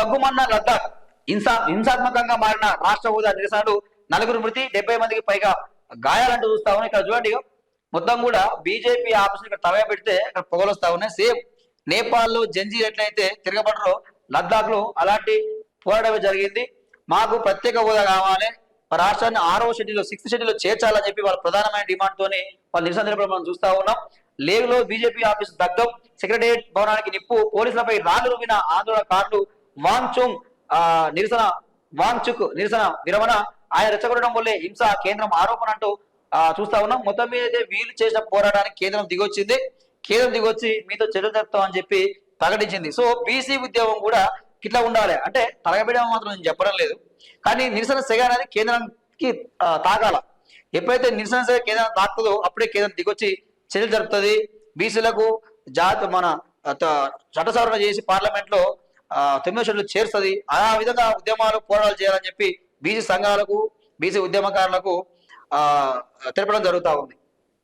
బగ్గుమన్న లద్దాఖ్ హింసా హింసాత్మకంగా మారిన రాష్ట్ర హోదా నిరసనలు. నలుగురు మృతి డెబ్బై మందికి పైగా గాయాలంటూ చూస్తా ఉన్నాయి ఇక్కడ చూడండి మొత్తం కూడా బీజేపీ ఆఫీస్ ఇక్కడ తవ పెడితే ఇక్కడ పొగలొస్తా ఉన్నాయి. సేమ్ నేపాల్లో జంజీర్ ఎట్లయితే తిరగబడరో లద్దాఖ్లో అలాంటి పోరాటం జరిగింది. మాకు ప్రత్యేక హోదా కావాలి. రాష్ట్రాన్ని ఆరో షెడ్యూల్ సిక్స్త్ షెడ్యూల్ చేర్చాలని చెప్పి వాళ్ళ ప్రధానమైన డిమాండ్ తోని వాళ్ళు నిరసన తెలపడం మనం చూస్తా ఉన్నాం. లేగులో బీజేపీ ఆఫీస్ దగ్గం సెక్రటేరియట్ భవనానికి నిప్పు. పోలీసులపై రాళ్ళు రువిన ఆందోళనకారులు వాంగ్చుంగ్ ఆ, నిరసన వాంగ్చుక్ నిరసన విరమణ ఆయన రెచ్చగొట్టడం వల్లే హింస కేంద్రం ఆరోపణ అంటూ ఆ, చూస్తా ఉన్నాం. మొత్తం మీద అయితే వీళ్ళు చేసిన పోరాటానికి కేంద్రం దిగొచ్చింది. కేంద్రం దిగొచ్చి మీతో చర్యలు జరుపుతామని చెప్పి ప్రకటించింది. సో బీసీ ఉద్యోగం కూడా ఇట్లా ఉండాలి. అంటే తరగబెట్టడం మాత్రం నేను చెప్పడం లేదు. కానీ నిరసన సెగ అనేది కేంద్రానికి తాగాల. ఎప్పుడైతే నిరసన సెగ కేంద్రం తాకుతుందో అప్పుడే కేంద్రం దిగొచ్చి చర్యలు జరుపుతుంది. బీసీలకు జాతి మన చట్ట సవరణ చేసి పార్లమెంట్లో తొమ్మిదో షెడ్యూల్ చేరుస్తుంది. ఆ విధంగా ఉద్యమాలు పోరాటాలు చేయాలని చెప్పి బీసీ సంఘాలకు బీసీ ఉద్యమకారులకు ఆ తెలపడం జరుగుతూ ఉంది.